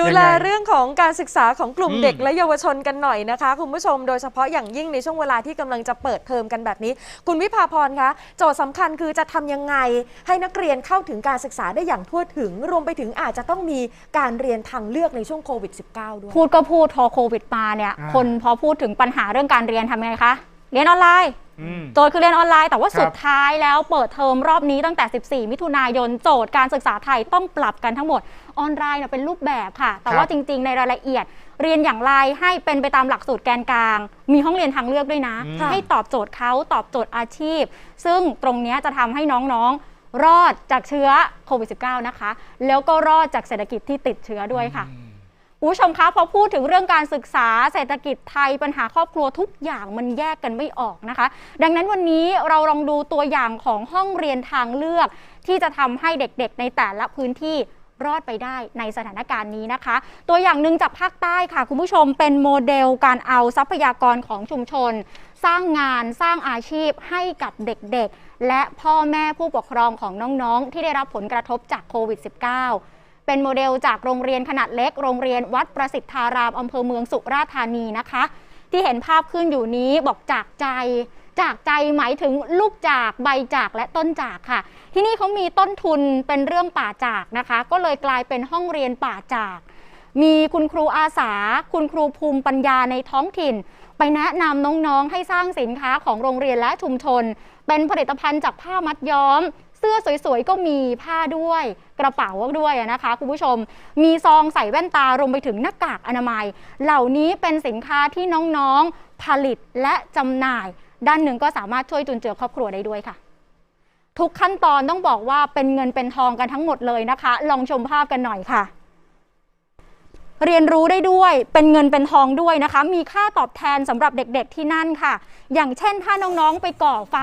ดูแลยังไงเรื่องของการศึกษาของกลุ่มอืมเด็กและเยาวชนกันหน่อยนะคะ คุณผู้ชมโดยเฉพาะอย่างยิ่งในช่วงเวลาที่กำลังจะเปิดเทอมกันแบบนี้ คุณวิภาพรคะโจทย์สำคัญคือจะทำยังไง ให้นักเรียนเข้าถึงการศึกษาได้อย่างทั่วถึง รวมไปถึงอาจจะต้องมีการเรียนทางเลือกในช่วงโควิด -19 ด้วยพูดก็พูดพอโควิดมาเนี่ยอ่าคนพอพูดถึงปัญหาเรื่องการเรียนทำไงคะเรียนออนไลน์อืม โจทย์คือเรียนออนไลน์แต่ว่าครับสุดท้ายแล้วเปิดเทอมรอบนี้ตั้งแต่ 14 มิถุนายนโจทย์การศึกษาไทยต้องปรับกันทั้งหมดออนไลน์เนี่ยเป็นรูปแบบค่ะ แต่ว่าจริง ๆ ในรายละเอียด เรียนอย่างไรให้เป็นไปตามหลักสูตรแกนกลาง มีห้องเรียนทางเลือกด้วยนะอืมให้ตอบโจทย์เขาตอบโจทย์อาชีพ ซึ่งตรงเนี้ยจะทำให้น้องๆรอดจากเชื้อโควิด -19 นะคะ แล้วก็รอดจากเศรษฐกิจที่ติดเชื้อด้วยค่ะ คุณผู้ชมคะพอพูดถึงเรื่องการศึกษาเศรษฐกิจไทยปัญหาครอบครัวทุกอย่างมันแยกกันไม่ออกนะคะ ดังนั้นวันนี้เราลองดูตัวอย่างของห้องเรียนทางเลือก ที่จะทำให้เด็กๆ ในแต่ละพื้นที่รอดไปได้ในสถานการณ์นี้นะคะ ตัวอย่างหนึ่งจากภาคใต้ค่ะ คุณผู้ชมเป็นโมเดลการเอาทรัพยากรของชุมชน สร้างงานสร้างอาชีพให้กับเด็กๆ และพ่อแม่ผู้ปกครองของน้องๆ ที่ได้รับผลกระทบจากโควิด -19 เป็นโมเดลจากโรงเรียนขนาดเล็ก โรงเรียนวัดประสิทธารามอำเภอเมืองสุราษฎร์ธานีนะคะ ที่เห็นภาพขึ้นอยู่นี้บอกจากใจ จากใจหมายถึงลูกจากใบจากและต้นจากค่ะ ที่นี่เขามีต้นทุนเป็นเรื่องป่าจากนะคะ ก็เลยกลายเป็นห้องเรียนป่าจากมีคุณครูอาสา คุณครูภูมิปัญญาในท้องถิ่น ไปแนะนำน้องๆ ให้สร้างสินค้าของโรงเรียนและชุมชน เป็นผลิตภัณฑ์จากผ้ามัดย้อม สื้อสวยๆ ก็มีผ้าด้วยกระเป๋าด้วยนะคะคุณผู้ชม มีซองใส่แว่นตารวมไปถึงหน้ากากอนามัย เหล่านี้เป็นสินค้าที่น้องๆผลิตและจำหน่าย ด้านหนึ่งก็สามารถช่วยจุนเจือครอบครัวได้ด้วยค่ะ ทุกขั้นตอนต้องบอกว่าเป็นเงินเป็นทองกันทั้งหมดเลยนะคะ ลองชมภาพกันหน่อยค่ะ เรียนรู้ได้ด้วยเป็นเงินเป็นทองด้วยนะคะ มีค่าตอบแทนสำหรับเด็กๆที่นั่นค่ะ อย่างเช่นถ้าน้องๆไปก่อไฟ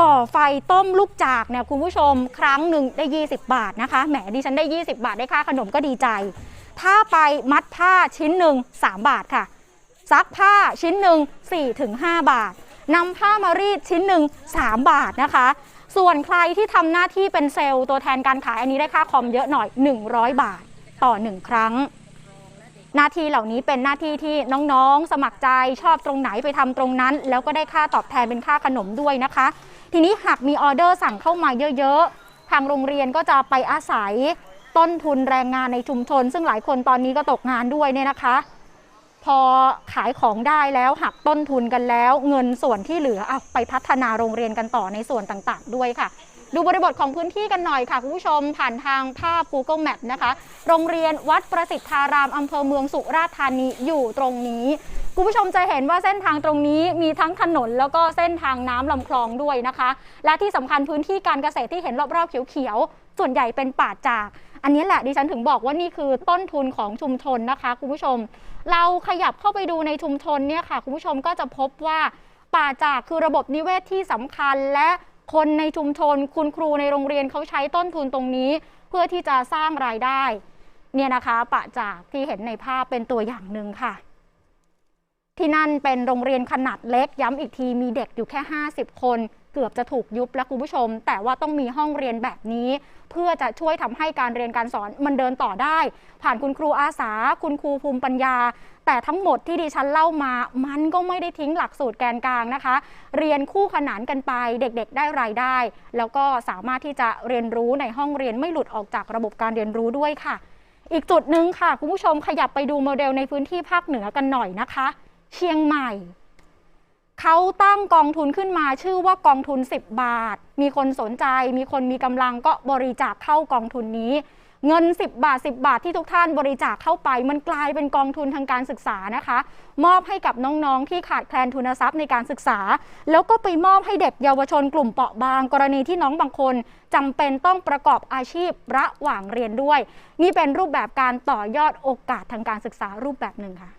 ก่อไฟต้มลูกจากเนี่ยคุณผู้ชมครั้งหนึ่งได้ 20 บาทนะคะแหมดิฉันได้ 20 บาทได้ค่าขนมก็ดีใจ ถ้าไปมัดผ้าชิ้นหนึ่ง3 บาทค่ะ ซักผ้าชิ้นหนึ่ง4ถึง5บาทนำผ้ามารีดชิ้นหนึ่ง3 บาทนะคะส่วนใครที่ทำหน้าที่เป็นเซลล์ตัวแทนการขายอันนี้ได้ค่าคอมเยอะหน่อย 100 บาทต่อ 1 ครั้ง หน้าที่เหล่านี้เป็นหน้าที่ที่น้องๆ สมัครใจชอบตรงไหนไปทำตรงนั้น แล้วก็ได้ค่าตอบแทนเป็นค่าขนมด้วยนะคะ ทีนี้หากมีออเดอร์สั่งเข้ามาเยอะๆ ทางโรงเรียนก็จะไปอาศัยต้นทุนแรงงานในชุมชน ซึ่งหลายคนตอนนี้ก็ตกงานด้วยเนี่ยนะคะ พอขายของได้แล้วหักต้นทุนกันแล้ว เงินส่วนที่เหลือเอาไปพัฒนาโรงเรียนกันต่อในส่วนต่างๆ ด้วยค่ะ ดูบริบทของพื้นที่กันหน่อยค่ะคุณผู้ชมผ่านทางภาพ Google Map นะคะ โรงเรียนวัดประสิทธารามอำเภอเมืองสุราษฎร์ธานีอยู่ตรงนี้คุณผู้ชมจะเห็นว่าเส้นทางตรงนี้มีทั้งถนนแล้วก็เส้นทางน้ำลำคลองด้วยนะคะ และที่สำคัญพื้นที่การเกษตรที่เห็นรอบๆเขียวๆส่วนใหญ่เป็นป่าจาก อันนี้แหละดิฉันถึงบอกว่านี่คือต้นทุนของชุมชนนะคะคุณผู้ชม เราขยับเข้าไปดูในชุมชนเนี่ยค่ะคุณผู้ชมก็จะพบว่าป่าจากคือระบบนิเวศที่สำคัญและ คนในชุมชนคุณครูในโรงเรียนเขาใช้ต้นทุนตรงนี้ เพื่อที่จะสร้างรายได้เนี่ยนะคะปะจากที่เห็นในภาพเป็นตัวอย่างหนึ่งค่ะ ที่นั่นเป็นโรงเรียนขนาดเล็กย้ำอีกทีมีเด็กอยู่แค่ 50 คน กือบจะถูกยุบแล้วคุณผู้ชม แต่ว่าต้องมีห้องเรียนแบบนี้ เพื่อจะช่วยทำให้การเรียนการสอนมันเดินต่อได้ ผ่านคุณครูอาสา คุณครูภูมิปัญญา แต่ทั้งหมดที่ดิฉันเล่ามา มันก็ไม่ได้ทิ้งหลักสูตรแกนกลางนะคะ เรียนคู่ขนานกันไปเด็กๆ ได้รายได้ แล้วก็สามารถที่จะเรียนรู้ในห้องเรียนไม่หลุดออกจากระบบการเรียนรู้ด้วยค่ะ อีกจุดหนึ่งค่ะคุณผู้ชมขยับไปดูโมเดลในพื้นที่ภาคเหนือกันหน่อยนะคะ เชียงใหม่ เขาตั้งกองทุนขึ้นมาชื่อว่ากองทุน 10 บาท มีคนสนใจ มีคนมีกำลังก็บริจาคเข้ากองทุนนี้ เงิน 10 บาท 10 บาทที่ทุกท่านบริจาคเข้าไป มันกลายเป็นกองทุนทางการศึกษานะคะ มอบให้กับน้องๆ ที่ขาดแคลนทุนทรัพย์ในการศึกษา แล้วก็ไปมอบให้เด็กเยาวชนกลุ่มเปราะบาง กรณีที่น้องบางคนจำเป็นต้องประกอบอาชีพระหว่างเรียนด้วย นี่เป็นรูปแบบการต่อยอดโอกาสทางการศึกษารูปแบบหนึ่งค่ะ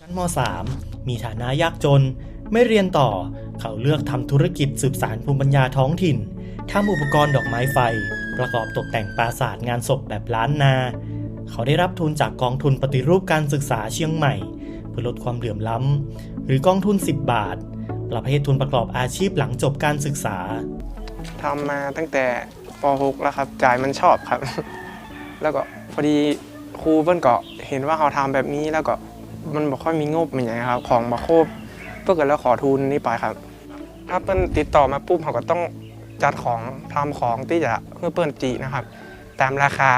ชั้นม .3 มีฐานะยากจน ไม่เรียนต่อ เขาเลือกทำธุรกิจสืบสารภูมิปัญญาท้องถิ่นทำอุปกรณ์ดอกไม้ไฟ ประกอบตกแต่งปราสาทงานศพแบบล้านนา เขาได้รับทุนจากกองทุนปฏิรูปการศึกษาเชียงใหม่ เพื่อลดความเหลื่อมล้ำ หรือกองทุน 10 บาท ประเภททุนประกอบอาชีพหลังจบการศึกษาทำมาตั้งแต่ป .6 แล้วครับจ่ายมันชอบครับ แล้วก็พอดีครูเพิ่นก็เห็นว่าเขาทำแบบนี้แล้วก็ มันบ่ค่อยมีงบอย่างเงี้ยครับ ของบ่ครบเพื่อก็แล้วขอทุนนี้ไปครับ ถ้าเปิ้นติดต่อมาปุ๊บเขาก็ต้องจัดของทำของที่จะเพื่อเปิ้นจีนะครับ ตามราคา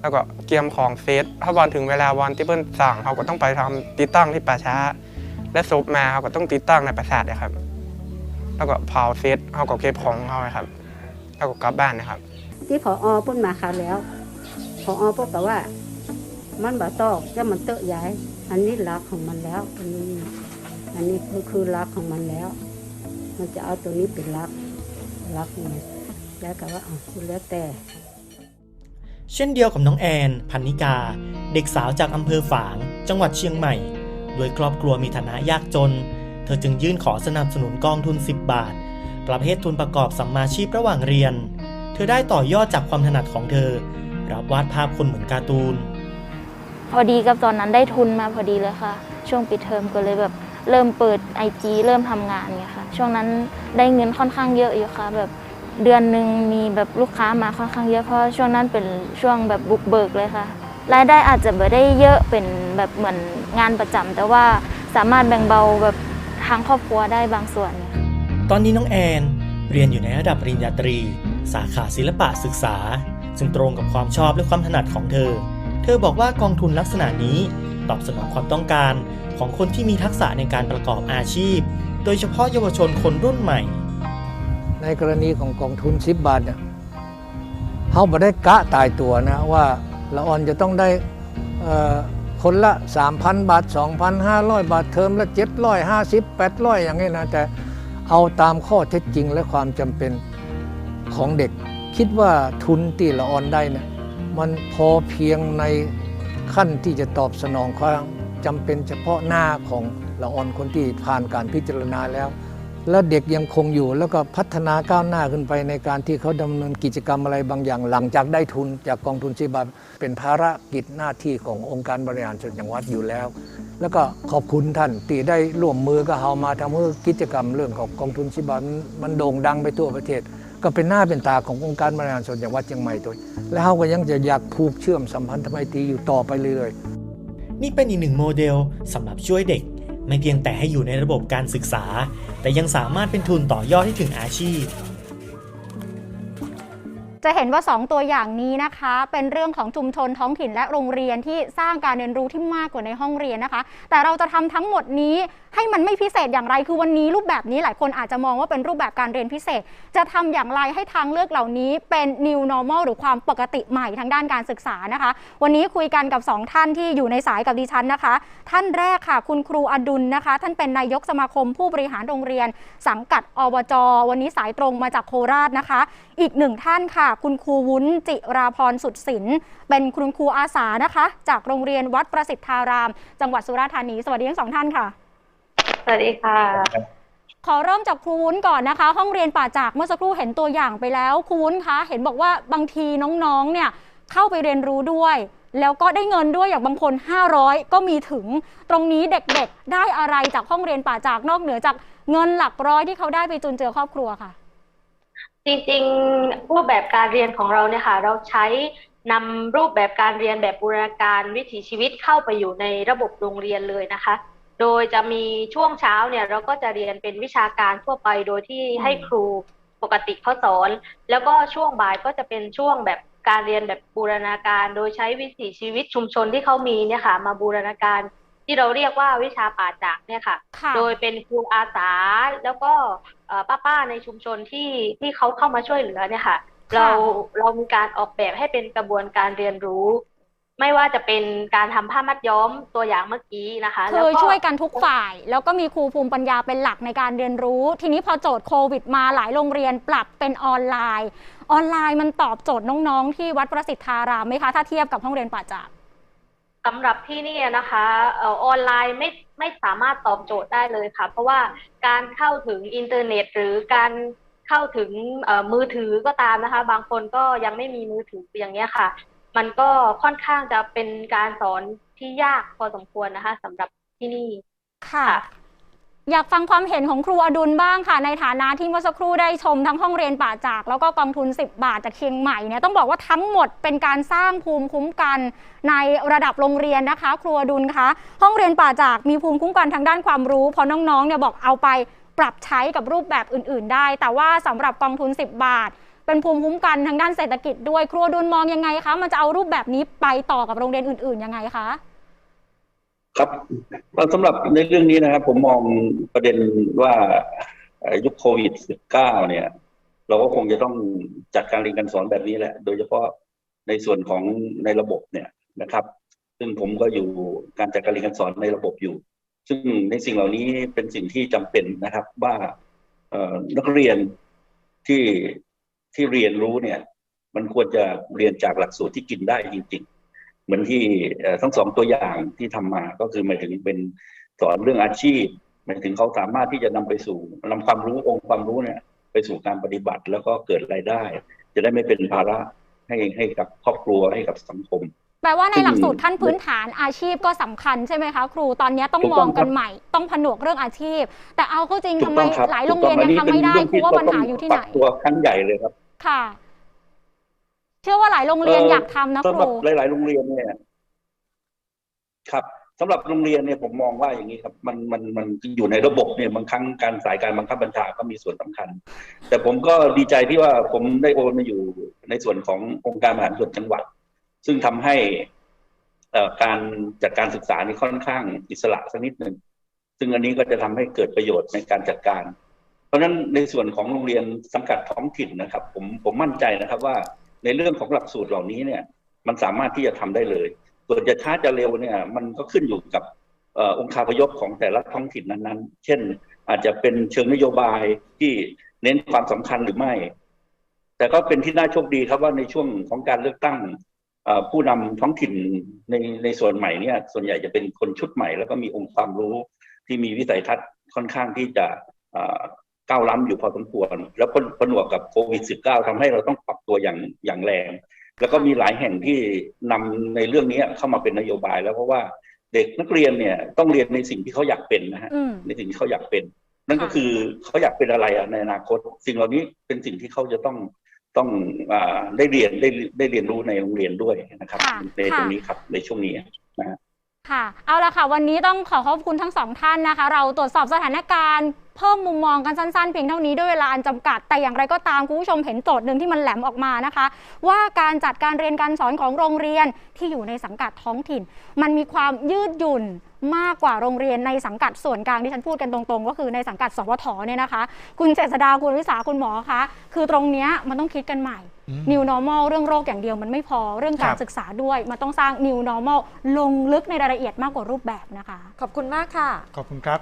แล้วก็เกียมของเซตถ้าวันถึงเวลาวันที่เปิ้นสั่งเขาก็ต้องไปทำติดตั้งที่ป่าช้า และศพมาเขาก็ต้องติดตั้งในปราสาทนะครับ แล้วก็เผาเซตเขาก็เก็บของเขาครับ แล้วก็กลับบ้านนะครับ ที่พออพุ่นมาคราวแล้วพออพูดกับว่า มันบ่ตอกจะมันเตอะย้าย อันนี้รักของมันแล้วอันนี้อันนี้คือคือรักของมันแล้ว มันจะเอาตัวนี้เป็นรักรักมันแล้วก็ว่าอ๋อแล้วแต่ เช่นเดียวกับน้องแอนพันนิกา เด็กสาวจากอำเภอฝาง จังหวัดเชียงใหม่ โดยครอบครัวมีฐานะยากจน เธอจึงยื่นขอสนับสนุนกองทุน 10 บาท ประเภททุนประกอบสัมมาชีพระหว่างเรียน เธอได้ต่อยอดจากความถนัดของเธอรับวาดภาพคนเหมือนการ์ตูน พอดีกับตอนนั้นได้ทุนมาพอดีเลยค่ะ ช่วงปิดเทอมก็เลยแบบเริ่มเปิด IG เริ่มทำงานไงค่ะ ช่วงนั้นได้เงินค่อนข้างเยอะอยู่ค่ะ แบบเดือนหนึ่งมีแบบลูกค้ามาค่อนข้างเยอะเพราะช่วงนั้นเป็นช่วงแบบบุกเบิกเลยค่ะรายได้อาจจะไม่ได้เยอะเป็นแบบเหมือนงานประจำแต่ว่าสามารถแบ่งเบาแบบทางครอบครัวได้บางส่วน ตอนนี้น้องแอนเรียนอยู่ในระดับปริญญาตรี สาขาศิลปะศึกษา ซึ่งตรงกับความชอบและความถนัดของเธอ เธอบอกว่ากองทุนลักษณะนี้ตอบสนองความต้องการของคนที่มีทักษะในการประกอบอาชีพ โดยเฉพาะเยาวชนคนรุ่นใหม่ ในกรณีของกองทุน 10 บาทเนี่ยเขาบ่ได้กะตายตัวนะว่าละออนจะต้องได้คนละ 3,000 บาท 2,500 บาทเทอมละ 750 800 อย่างนี้นะ แต่เอาตามข้อเท็จจริงและความจำเป็นของเด็ก คิดว่าทุนที่ละออนได้เนี่ย มันพอเพียงในขั้นที่จะตอบสนองความจำเป็นเฉพาะหน้าของละออนคนที่ผ่านการพิจารณาแล้ว แล้วเด็กยังคงอยู่แล้วก็พัฒนาก้าวหน้าขึ้นไปในการที่เขาดำเนินกิจกรรมอะไรบางอย่าง หลังจากได้ทุนจากกองทุนชีบาเป็นภารกิจหน้าที่ขององค์การบริหารส่วนจังหวัดอยู่แล้ว แล้วก็ขอบคุณท่านที่ได้ร่วมมือกับเฮามาทำให้กิจกรรมเรื่องของกองทุนชีบานมันโด่งดังไปทั่วประเทศ ก็เป็นหน้าเป็นตาขององค์การบริหารส่วนจังหวัดเชียงใหม่ตัวและเขาก็ยังจะอยากผูกเชื่อมสัมพันธไมตรีอยู่ต่อไปเรื่อยๆนี่เป็นอีกหนึ่งโมเดลสำหรับช่วยเด็ก ไม่เพียงแต่ให้อยู่ในระบบการศึกษา แต่ยังสามารถเป็นทุนต่อยอดให้ถึงอาชีพ จะเห็นว่า 2 ตัวอย่างนี้นะคะ เป็นเรื่องของชุมชนท้องถิ่นและโรงเรียนที่สร้างการเรียนรู้ที่มากกว่าในห้องเรียนนะคะ แต่เราจะทำทั้งหมดนี้ให้มันไม่พิเศษอย่างไร คือวันนี้รูปแบบนี้หลายคนอาจจะมองว่าเป็นรูปแบบการเรียนพิเศษ จะทำอย่างไรให้ทางเลือกเหล่านี้เป็น new normal หรือความปกติใหม่ทางด้านการศึกษานะคะ วันนี้คุยกันกับ 2 ท่านที่อยู่ในสายกับดิฉันนะคะ ท่านแรกค่ะ คุณครูอดุลนะคะ ท่านเป็นนายกสมาคมผู้บริหารโรงเรียน สังกัดอบจ วันนี้สายตรงมาจากโคราชนะคะ อีกหนึ่งท่านค่ะคุณครูวุ้นจิราพรสุดศิลป์เป็นคุณครูอาสานะคะ จากโรงเรียนวัดประสิทธาราม จังหวัดสุราษฎร์ธานี สวัสดีทั้งสองท่านค่ะ สวัสดีค่ะ ขอเริ่มจากครูวุ้นก่อนนะคะ ห้องเรียนป่าจากเมื่อสักครู่เห็นตัวอย่างไปแล้วครูวุ้นคะเห็นบอกว่าบางทีน้องๆ เนี่ยเข้าไปเรียนรู้ด้วย แล้วก็ได้เงินด้วยอย่างบางคน 500 ก็มีถึง ตรงนี้เด็กๆ ได้อะไรจากห้องเรียนป่าจากนอกเหนือจากเงินหลักร้อยที่เขาได้ไปจุนเจือครอบครัวค่ะ จริงๆรูปแบบการเรียนของเราเนี่ยค่ะ เราใช้นำรูปแบบการเรียนแบบบูรณาการวิถีชีวิตเข้าไปอยู่ในระบบโรงเรียนเลยนะคะ โดยจะมีช่วงเช้าเนี่ยเราก็จะเรียนเป็นวิชาการทั่วไปโดยที่ให้ครูปกติเขาสอน แล้วก็ช่วงบ่ายก็จะเป็นช่วงแบบการเรียนแบบบูรณาการ โดยใช้วิถีชีวิตชุมชนที่เขามีเนี่ยค่ะ มาบูรณาการ ที่เราเรียกว่าวิชาป่าจากเนี่ยค่ะค่ะโดยเป็นครูอาสาแล้วก็เอ่อป้าๆในชุมชนที่ที่เขาเข้ามาช่วยเหลือเนี่ยค่ะค่ะ เราเรามีการออกแบบให้เป็นกระบวนการเรียนรู้ ไม่ว่าจะเป็นการทำผ้ามัดย้อมตัวอย่างเมื่อกี้นะคะคืแล้วอก็ช่วยกันทุกฝ่าย แล้วก็มีครูภูมิปัญญาเป็นหลักในการเรียนรู้ ทีนี้พอโจทย์โควิดมาหลายโรงเรียนปรับเป็นออนไลน์ ออนไลน์มันตอบโจทย์น้องๆ ที่วัดประสิทธารามไหมคะถ้าเทียบกับห้องเรียนป่าจาก สำหรับที่นี่นะคะเอ่อออนไลน์ไม่ไม่สามารถตอบโจทย์ได้เลยค่ะ เพราะว่าการเข้าถึงอินเทอร์เน็ต หรือการเข้าถึงเอ่อมือถือก็ตามนะคะ บางคนก็ยังไม่มีมือถืออย่างเงี้ยค่ะ มันก็ค่อนข้างจะเป็นการสอนที่ยากพอสมควรนะคะสำหรับที่นี่ค่ะค่ะ อยากฟังความเห็นของครูอดุลบ้างค่ะ ในฐานะที่เมื่อสักครู่ได้ชมทั้งห้องเรียนป่าจาก แล้วก็กองทุน 10 บาทจากเชียงใหม่เนี่ยต้องบอกว่าทั้งหมดเป็นการสร้างภูมิคุ้มกันในระดับโรงเรียนนะคะ ครูอดุลคะห้องเรียนป่าจากมีภูมิคุ้มกันทางด้านความรู้เพอน้องๆเนี่ยบอกเอาไปปรับใช้กับรูปแบบอื่น ๆ ได้ แต่ว่าสำหรับกองทุน 10 บาท เป็นภูมิคุ้มกันทางด้านเศรษฐกิจด้วยครูอดุลมองยังไงคะมันจะเอารูปแบบนี้ไปต่อกับโรงเรียนอื่น ๆ ยังไงคะ ครับสำหรับในเรื่องนี้นะครับ ผมมองประเด็นว่ายุคโควิด -19 เนี่ย เราก็คงจะต้องจัดการเรียนการสอนแบบนี้แหละ โดยเฉพาะในส่วนของในระบบเนี่ยนะครับ ซึ่งผมก็อยู่การจัดการเรียนการสอนในระบบอยู่ ซึ่งในสิ่งเหล่านี้เป็นสิ่งที่จำเป็นนะครับ ว่านักเรียนที่ที่เรียนรู้เนี่ย มันควรจะเรียนจากหลักสูตรที่กินได้จริง เหมือนที่เอ่อทั้งสองตัวอย่างที่ทำมาก็คือหมายถึงเป็นสอนเรื่องอาชีพหมายถึงเขาสามารถที่จะนำไปสู่นำความรู้องค์ความรู้เนี่ย ไปสู่การปฏิบัติ แล้วก็เกิดรายได้ จะได้ไม่เป็นภาระให้ให้กับครอบครัวให้กับสังคม แปลว่าในซึ่งหลักสูตรขั้นพื้นฐานอาชีพก็สำคัญใช่ไหมคะครูตอนนี้ต้องถูกมต้อองงกันครับใหม่ ต้องผนวกเรื่องอาชีพ แต่เอาเข้าจริงถูทำกไมต้องครับหลายโรงเรียนยังทำไม่ได้ครูว่าปัญหาอยู่ที่ไหนปรับตัวครั้งใหญ่เลยครับ ค่ะ เชื่อว่าหลายโรงเรียนอยากทำนะคสำหรัรูบหลาย ๆ โรงเรียนเนี่ย ครับสำหรับโรงเรียนเนี่ยผมมองว่าอย่างนี้ครับ มันมันมันอยู่ในระบบเนี่ยบางครั้งการสายการบังคับบัญชาก็มีส่วนสำคัญ แต่ผมก็ดีใจที่ว่าผมได้โอนมาอยู่ในส่วนขององค์การบริหารส่วนจังหวัด ซึ่งทำให้เอ่อการจัดการศึกษานี่ค่อนข้างอิสระสักนิดหนึ่งซึ่งอันนี้ก็จะทำให้เกิดประโยชน์ในการจัดการ เพราะฉะนั้นในส่วนของโรงเรียนสังกัดท้องถิ่นนะครับ ผมผมมั่นใจนะครับว่า ในเรื่องของหลักสูตรเหล่านี้เนี่ย มันสามารถที่จะทำได้เลยส่วนจะช้าจะเร็วเนี่ย มันก็ขึ้นอยู่กับอองค์คาพยพของแต่ละท้องถิ่นนั้นๆ เช่น อาจจะเป็นเชิงนโยบายที่เน้นความสำคัญหรือไม่ แต่ก็เป็นที่น่าโชคดีครับว่าในช่วงของการเลือกตั้งผู้นำท้องถิ่นในในส่วนใหม่เนี่ย ส่วนใหญ่จะเป็นคนชุดใหม่ แล้วก็มีองค์ความรู้ที่มีวิสัยทัศน์ค่อนข้างที่จะ ก้าวล้ำอยู่พอสมควร แล้วก็ผนวกกับโควิด -19 ทำให้เราต้องปรับตัวอย่างอย่างแรง แล้วก็มีหลายแห่งที่นำในเรื่องนี้เข้ามาเป็นนโยบายแล้วเพราะว่าเด็กนักเรียนเนี่ยต้องเรียนในสิ่งที่เขาอยากเป็นนะฮะอืมในสิ่งที่เขาอยากเป็น นั่นก็คือเขาอยากเป็นอะไรอะในอนาคต สิ่งเหล่านี้เป็นสิ่งที่เขาจะต้องต้องอาได้เรียนได้ได้เรียนรู้ในโรงเรียนด้วยนะครับค่ะในตรงค่ะนี้ครับในช่วงนี้ค่ะ เอาละค่ะ วันนี้ต้องขอขอบคุณทั้งสองท่านนะคะ เราตรวจสอบสถานการณ์ เพิ่มมุมมองกันสั้นๆ เพียงเท่านี้ด้วยเวลาอันจำกัด แต่อย่างไรก็ตามคุณผู้ชมเห็นโจทย์หนึ่งที่มันแหลมออกมานะคะ ว่าการจัดการเรียนการสอนของโรงเรียนที่อยู่ในสังกัดท้องถิ่น มันมีความยืดหยุ่นมากกว่าโรงเรียนในสังกัดส่วนกลางที่ฉันพูดกันตรงๆ ก็คือในสังกัดสวทเนี่ยนะคะ คุณเจษดาคุณวิสาคุณหมอคะคือตรงเนี้ยมันต้องคิดกันใหม่ New Normal เรื่องโรคอย่างเดียวมันไม่พอเรื่องการครับศึกษาด้วย มันต้องสร้าง New Normal ลงลึกในรายละเอียดมากกว่ารูปแบบนะคะ ขอบคุณมากค่ะ ขอบคุณครับ